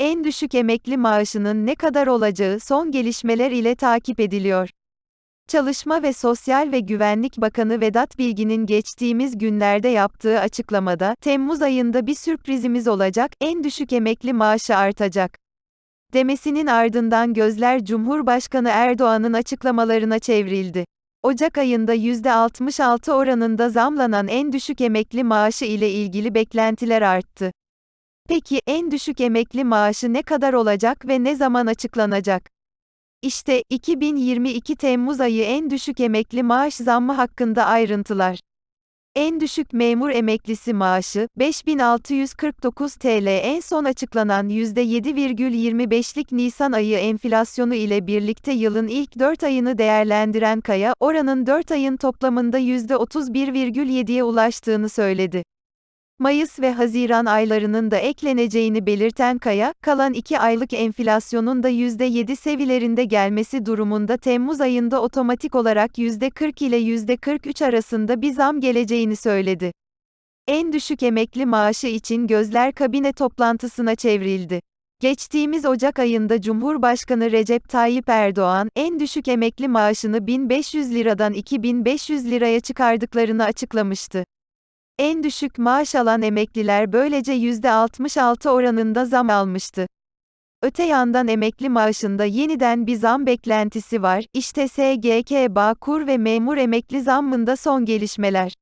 En düşük emekli maaşının ne kadar olacağı son gelişmeler ile takip ediliyor. Çalışma ve Sosyal ve Güvenlik Bakanı Vedat Bilgin'in geçtiğimiz günlerde yaptığı açıklamada, Temmuz ayında bir sürprizimiz olacak, en düşük emekli maaşı artacak. Demesinin ardından gözler Cumhurbaşkanı Erdoğan'ın açıklamalarına çevrildi. Ocak ayında %66 oranında zamlanan en düşük emekli maaşı ile ilgili beklentiler arttı. Peki, en düşük emekli maaşı ne kadar olacak ve ne zaman açıklanacak? İşte, 2022 Temmuz ayı en düşük emekli maaş zammı hakkında ayrıntılar. En düşük memur emeklisi maaşı, 5649 TL en son açıklanan %7,25'lik Nisan ayı enflasyonu ile birlikte yılın ilk 4 ayını değerlendiren Kaya, oranın 4 ayın toplamında %31,7'ye ulaştığını söyledi. Mayıs ve Haziran aylarının da ekleneceğini belirten Kaya, kalan 2 aylık enflasyonun da %7 seviyelerinde gelmesi durumunda Temmuz ayında otomatik olarak %40 ile %43 arasında bir zam geleceğini söyledi. En düşük emekli maaşı için gözler kabine toplantısına çevrildi. Geçtiğimiz Ocak ayında Cumhurbaşkanı Recep Tayyip Erdoğan, en düşük emekli maaşını 1500 liradan 2500 liraya çıkardıklarını açıklamıştı. En düşük maaş alan emekliler böylece %66 oranında zam almıştı. Öte yandan emekli maaşında yeniden bir zam beklentisi var. İşte SGK Bağkur ve memur emekli zammında son gelişmeler.